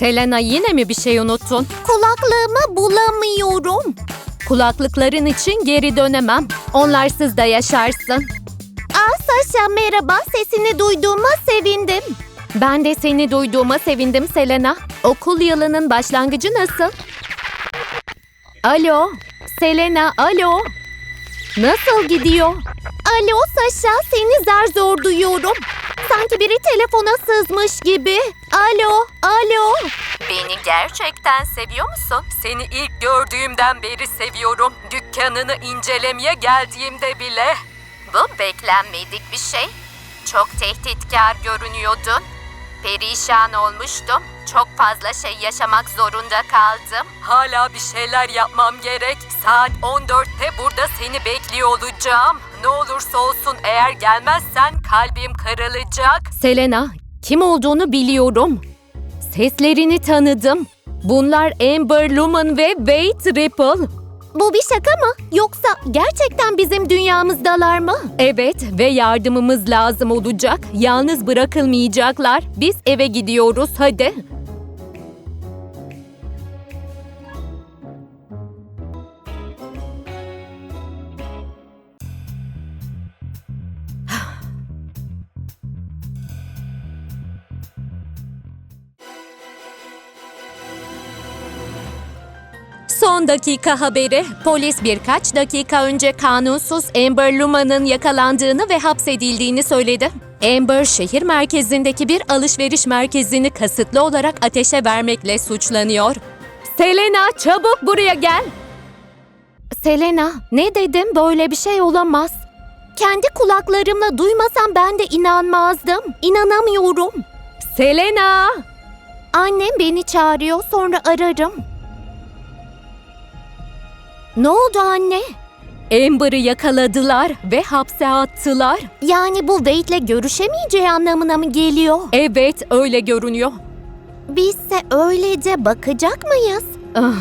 Selena yine mi bir şey unuttun? Kulaklığımı bulamıyorum. Kulaklıkların için geri dönemem. Onlarsız da yaşarsın. Aa Saşa merhaba. Sesini duyduğuma sevindim. Ben de seni duyduğuma sevindim Selena. Okul yılının başlangıcı nasıl? Alo, Selena, alo. Nasıl gidiyor? Alo Saşa seni zar zor duyuyorum. Sanki biri telefona sızmış gibi. Alo, alo. Beni gerçekten seviyor musun? Seni ilk gördüğümden beri seviyorum. Dükkanını incelemeye geldiğimde bile. Bu beklenmedik bir şey. Çok tehditkar görünüyordun. Perişan olmuştum. Çok fazla şey yaşamak zorunda kaldım. Hala bir şeyler yapmam gerek. Saat 14'te burada seni bekliyor olacağım. Ne olursa olsun eğer gelmezsen kalbim kırılacak. Selena, kim olduğunu biliyorum. Seslerini tanıdım. Bunlar Amber Lumen ve Wade Ripple. Bu bir şaka mı? Yoksa gerçekten bizim dünyamızdalar mı? Evet ve yardımımız lazım olacak. Yalnız bırakılmayacaklar. Biz eve gidiyoruz hadi. Son dakika haberi. Polis birkaç dakika önce kanunsuz Amber Luma'nın yakalandığını ve hapsedildiğini söyledi. Amber şehir merkezindeki bir alışveriş merkezini kasıtlı olarak ateşe vermekle suçlanıyor. Selena çabuk buraya gel. Selena ne dedim böyle bir şey olamaz. Kendi kulaklarımla duymasam ben de inanmazdım. İnanamıyorum. Selena! Annem beni çağırıyor sonra ararım. Ne oldu anne? Amber'ı yakaladılar ve hapse attılar. Yani bu Wade'le görüşemeyeceği anlamına mı geliyor? Evet öyle görünüyor. Bizse öylece bakacak mıyız? Ah,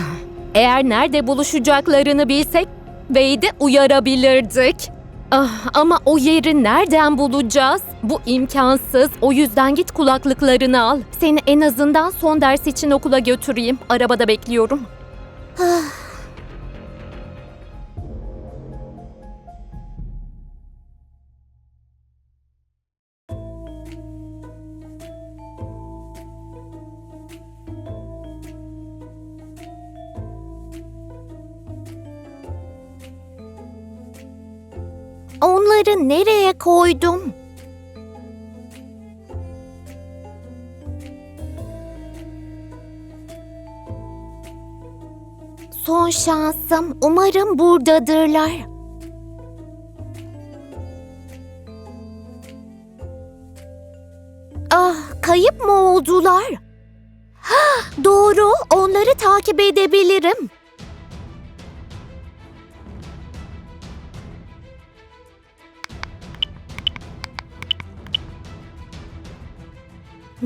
eğer nerede buluşacaklarını bilsek Wade'i uyarabilirdik. Ah, ama o yeri nereden bulacağız? Bu imkansız. O yüzden git kulaklıklarını al. Seni en azından son ders için okula götüreyim. Arabada bekliyorum. Onları nereye koydum? Son şansım. Umarım buradadırlar. Ah, kayıp mı oldular? Hah, doğru, onları takip edebilirim.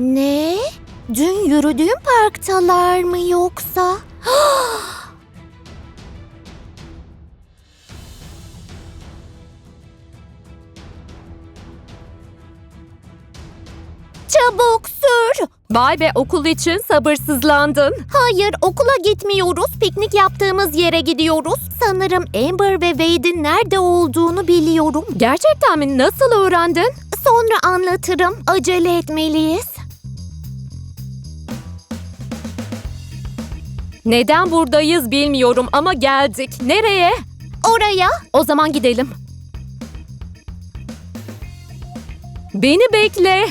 Ne? Dün yürüdüğüm parktalar mı yoksa? Çabuk sür. Vay be okul için sabırsızlandın. Hayır okula gitmiyoruz. Piknik yaptığımız yere gidiyoruz. Sanırım Amber ve Wade'in nerede olduğunu biliyorum. Gerçekten mi? Nasıl öğrendin? Sonra anlatırım. Acele etmeliyiz. Neden buradayız bilmiyorum ama geldik. Nereye? Oraya O zaman gidelim. Beni bekle.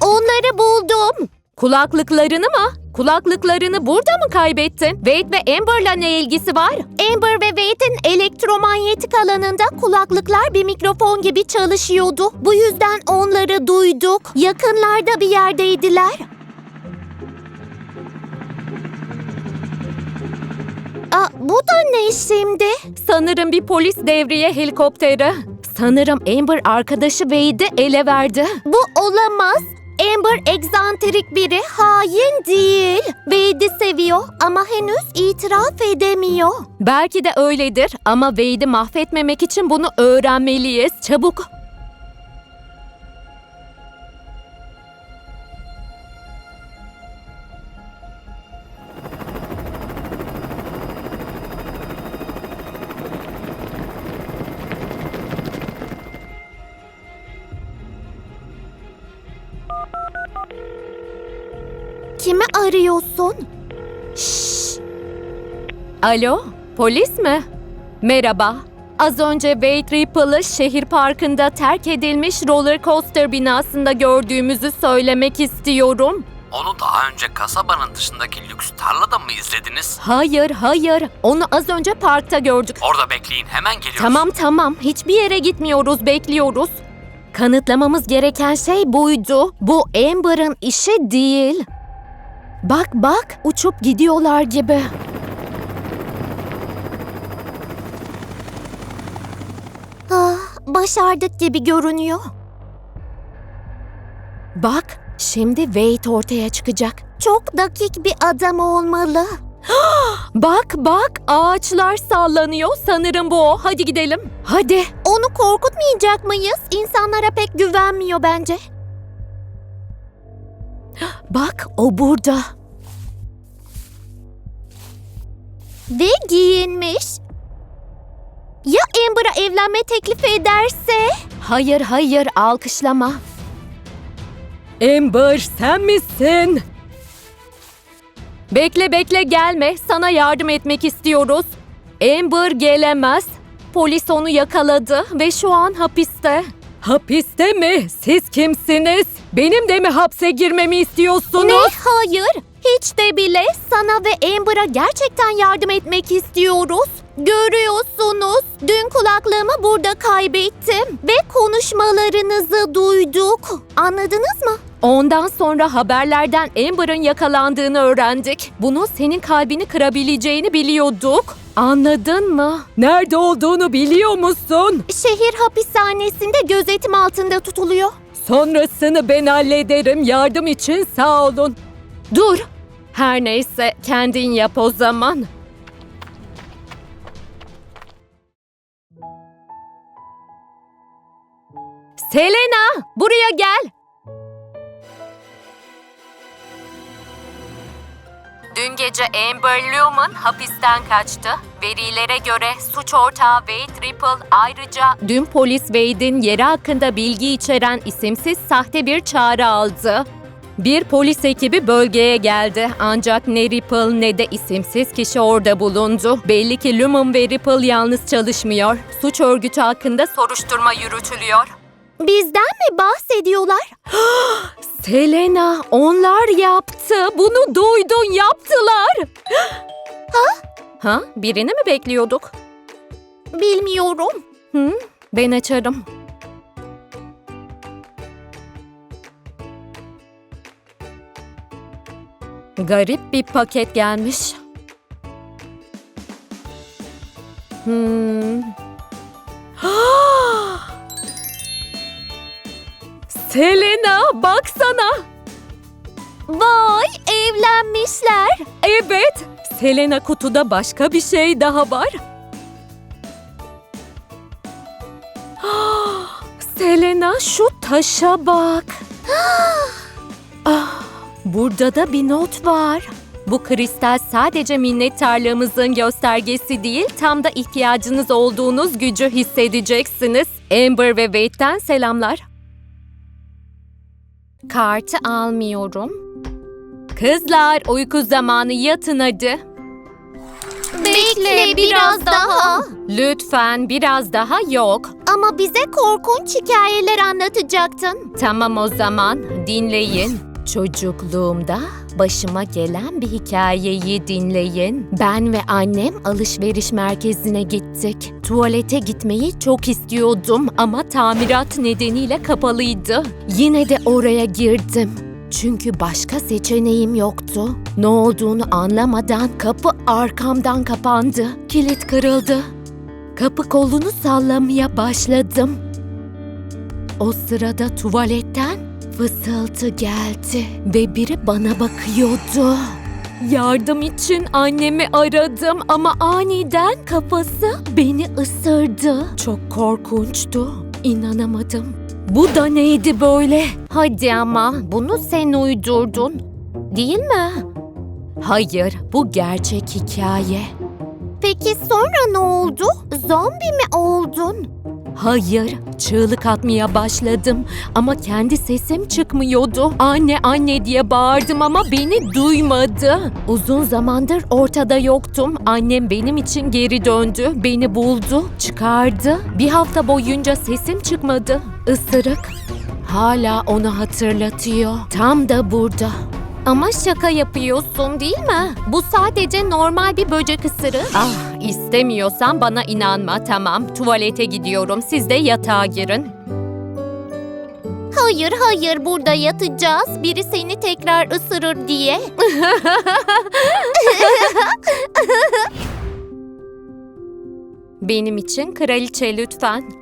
onları buldum. Kulaklıklarını mı? Kulaklıklarını burada mı kaybettin? Wade ve Amber'la ne ilgisi var? Amber ve Wade'in elektromanyetik alanında kulaklıklar bir mikrofon gibi çalışıyordu. Bu yüzden onları duyduk. Yakınlarda bir yerdeydiler. Aa, bu da ne şimdi? Sanırım bir polis devriye helikopteri. Sanırım Amber arkadaşı Wade'i ele verdi. Bu olamaz. Amber egzantrik biri, hain değil. Wade Wade'i seviyor ama henüz itiraf edemiyor. Belki de öyledir ama Wade'i mahvetmemek için bunu öğrenmeliyiz. Çabuk. Kimi arıyorsun? Şşş, Alo, polis mi? Merhaba. Az önce Wade Ripple'ı şehir parkında terk edilmiş roller coaster binasında gördüğümüzü söylemek istiyorum. Onu daha önce kasabanın dışındaki lüks tarlada mı izlediniz? Hayır, hayır. Onu az önce parkta gördük. Orada bekleyin hemen geliyoruz. Tamam tamam. Hiçbir yere gitmiyoruz, bekliyoruz. Kanıtlamamız gereken şey buydu. Bu Amber'ın işi değil. Bak bak, uçup gidiyorlar gibi. ah, başardık gibi görünüyor. Bak, şimdi Wade ortaya çıkacak. Çok dakik bir adam olmalı. Bak bak, ağaçlar sallanıyor. Sanırım bu o. Hadi gidelim. Hadi. Onu korkutmayacak mıyız? İnsanlara pek güvenmiyor bence. Bak, o burada. Ve giyinmiş. Ya Amber'a evlenme teklif ederse? Hayır hayır, alkışlama. Amber, sen misin? Bekle bekle gelme. Sana yardım etmek istiyoruz. Amber gelemez. Polis onu yakaladı ve şu an hapiste. Hapiste mi? Siz kimsiniz? Benim de mi hapse girmemi istiyorsunuz? Ne? Hayır. Hiç de bile sana ve Amber'a gerçekten yardım etmek istiyoruz. Görüyorsunuz. Dün kulaklığımı burada kaybettim ve konuşmalarınızı duyduk. Anladınız mı? Ondan sonra haberlerden Amber'ın yakalandığını öğrendik. Bunu senin kalbini kırabileceğini biliyorduk. Anladın mı? Nerede olduğunu biliyor musun? Şehir hapishanesinde gözetim altında tutuluyor. Sonrasını ben hallederim. Yardım için sağ olun. Dur. Her neyse kendin yap o zaman. Selena, buraya gel. Dün gece Amber Lumen hapisten kaçtı. Verilere göre suç ortağı Wade Ripple ayrıca... Dün polis Wade'in yeri hakkında bilgi içeren isimsiz sahte bir çağrı aldı. Bir polis ekibi bölgeye geldi ancak ne Ripple ne de isimsiz kişi orada bulundu. Belli ki Lumen ve Ripple yalnız çalışmıyor. Suç örgütü hakkında soruşturma yürütülüyor. Bizden mi bahsediyorlar? Selena, onlar yaptı. Bunu duydun, yaptılar. Ha? Ha? Birini mi bekliyorduk? Bilmiyorum. Hı? Ben açarım. Garip bir paket gelmiş. Hmm. Selena, baksana. Vay evlenmişler. Evet, Selena kutuda başka bir şey daha var. Selena şu taşa bak. ah, burada da bir not var. Bu kristal sadece minnettarlığımızın göstergesi değil, tam da ihtiyacınız olduğunuz gücü hissedeceksiniz. Amber ve Wade'den selamlar. Kartı almıyorum. Kızlar uyku zamanı yatın hadi. Bekle biraz daha. Lütfen biraz daha yok. Ama bize korkunç hikayeler anlatacaktın. Tamam o zaman dinleyin. Çocukluğumda başıma gelen bir hikayeyi dinleyin. Ben ve annem alışveriş merkezine gittik. Tuvalete gitmeyi çok istiyordum ama tamirat nedeniyle kapalıydı. Yine de oraya girdim. Çünkü başka seçeneğim yoktu. Ne olduğunu anlamadan kapı arkamdan kapandı. Kilit kırıldı. Kapı kolunu sallamaya başladım. O sırada tuvaletten fısıltı geldi ve biri bana bakıyordu. Yardım için annemi aradım ama aniden kafası beni ısırdı. Çok korkunçtu. İnanamadım. Bu da neydi böyle? Hadi ama bunu sen uydurdun. Değil mi? Hayır, bu gerçek hikaye. Peki sonra ne oldu? Zombi mi oldun? Hayır, çığlık atmaya başladım ama kendi sesim çıkmıyordu. Anne anne diye bağırdım ama beni duymadı. Uzun zamandır ortada yoktum. Annem benim için geri döndü, beni buldu, çıkardı. Bir hafta boyunca sesim çıkmadı. Isırık hala onu hatırlatıyor. Tam da burada. Ama şaka yapıyorsun değil mi? Bu sadece normal bir böcek ısırığı. Ah istemiyorsan bana inanma tamam. Tuvalete gidiyorum siz de yatağa girin. Hayır hayır burada yatacağız. Biri seni tekrar ısırır diye. Benim için kraliçe lütfen.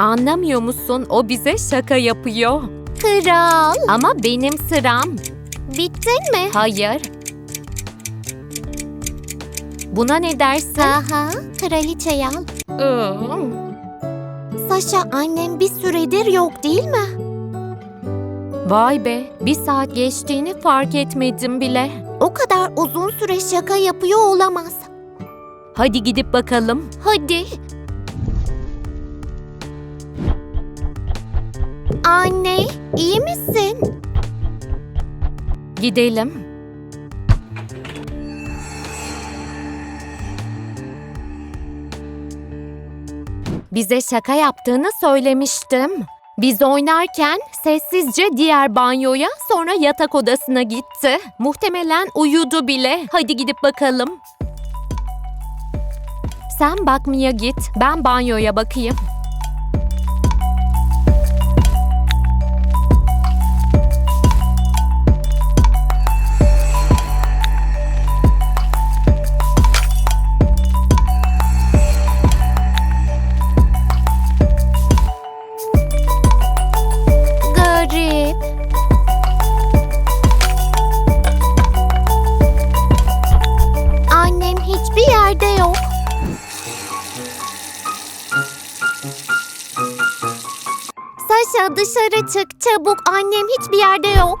Anlamıyor musun? O bize şaka yapıyor. Kral. Ama benim sıram. Bittin mi? Hayır. Buna ne dersin? Aha, kraliçeyi al. Saşa annem bir süredir yok değil mi? Vay be, bir saat geçtiğini fark etmedim bile. O kadar uzun süre şaka yapıyor olamaz. Hadi gidip bakalım. Hadi. Anne, iyi misin? Gidelim. Bize şaka yaptığını söylemiştim. Biz oynarken sessizce diğer banyoya sonra yatak odasına gitti. Muhtemelen uyudu bile. Hadi gidip bakalım. Sen bakmaya git. Ben banyoya bakayım. Saşa dışarı çık çabuk. Annem hiçbir yerde yok.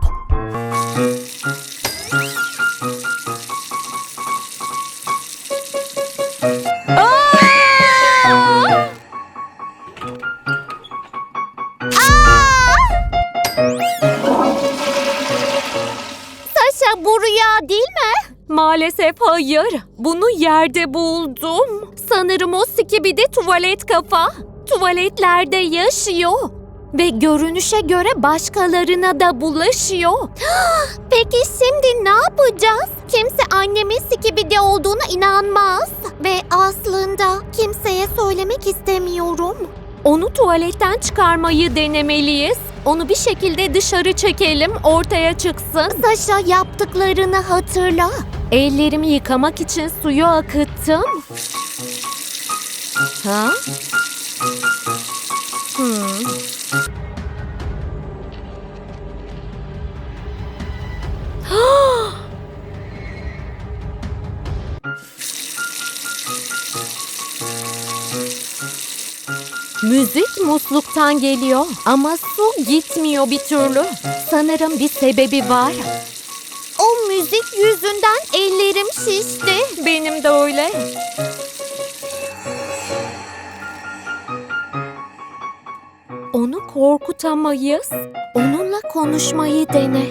Saşa bu rüya değil mi? Maalesef hayır. Bunu yerde buldum. Sanırım o skibidi tuvalet kafa. Tuvaletlerde yaşıyor. Ve görünüşe göre başkalarına da bulaşıyor. Peki şimdi ne yapacağız? Kimse annemin sikibidi olduğuna inanmaz. Ve aslında kimseye söylemek istemiyorum. Onu tuvaletten çıkarmayı denemeliyiz. Onu bir şekilde dışarı çekelim, ortaya çıksın. Saşa yaptıklarını hatırla. Ellerimi yıkamak için suyu akıttım. Ha? Hmm. Müzik musluktan geliyor ama su gitmiyor bir türlü. Sanırım bir sebebi var. O müzik yüzünden ellerim şişti. Benim de öyle. Onu korkutamayız. Onunla konuşmayı dene.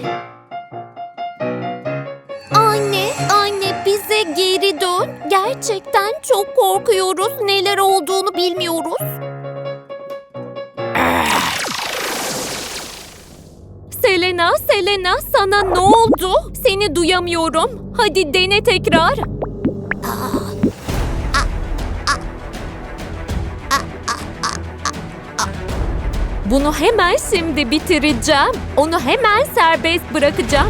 Anne, anne bize geri dön. Gerçekten çok korkuyoruz. Neler olduğunu bilmiyoruz. Selena, Selena sana ne oldu? Seni duyamıyorum. Hadi dene tekrar. Bunu hemen şimdi bitireceğim. Onu hemen serbest bırakacağım.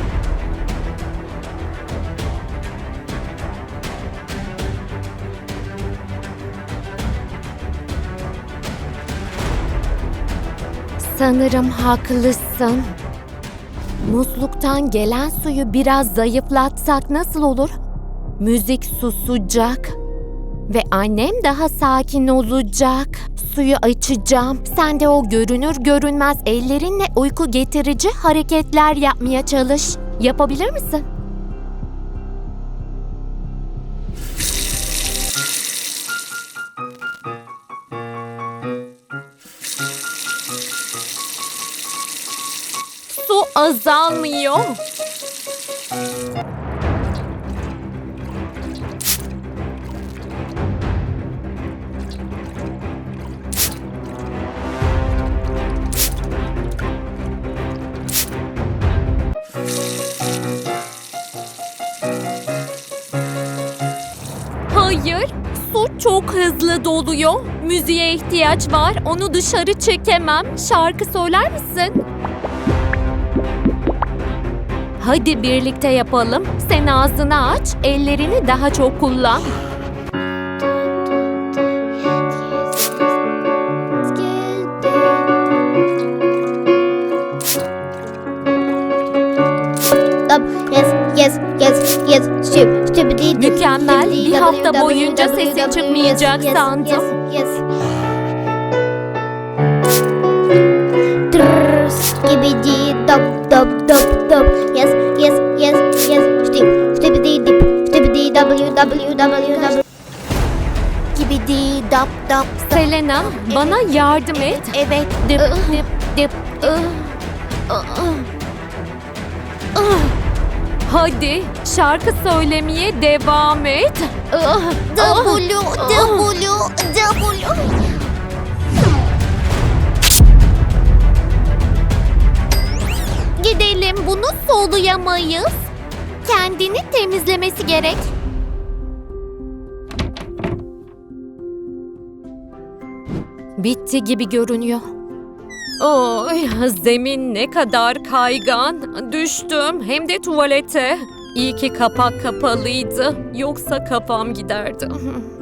Sanırım haklısın. Musluktan gelen suyu biraz zayıflatsak nasıl olur? Müzik susacak ve annem daha sakin olacak. Suyu açacağım. Sen de o görünür görünmez ellerinle uyku getirici hareketler yapmaya çalış. Yapabilir misin? Azalmıyor. Hayır, su çok hızlı doluyor. Müziğe ihtiyaç var. Onu dışarı çekemem. Şarkı söyler misin? Hadi birlikte yapalım. Sen ağzını aç, ellerini daha çok kullan. Yes, yes, yes, yes. Stüp, stüpidi, düp, Mükemmel. Bir hafta boyunca sesin çıkmayacak sandım. Skibidi, dop, dop, dop, dop. Yes, yes, yes, yes. Stüp, stüpidi, dip, stüpidi, www. Skibidi, dop, dop. Selena, bana yardım et. Evet, Dip, dip, dip, dip. Hadi şarkı söylemeye devam et. W, W, W. bunu soluyamayız. Kendini temizlemesi gerek. Bitti gibi görünüyor. Oy, zemin ne kadar kaygan. Düştüm hem de tuvalete. İyi ki kapak kapalıydı. Yoksa kafam giderdi.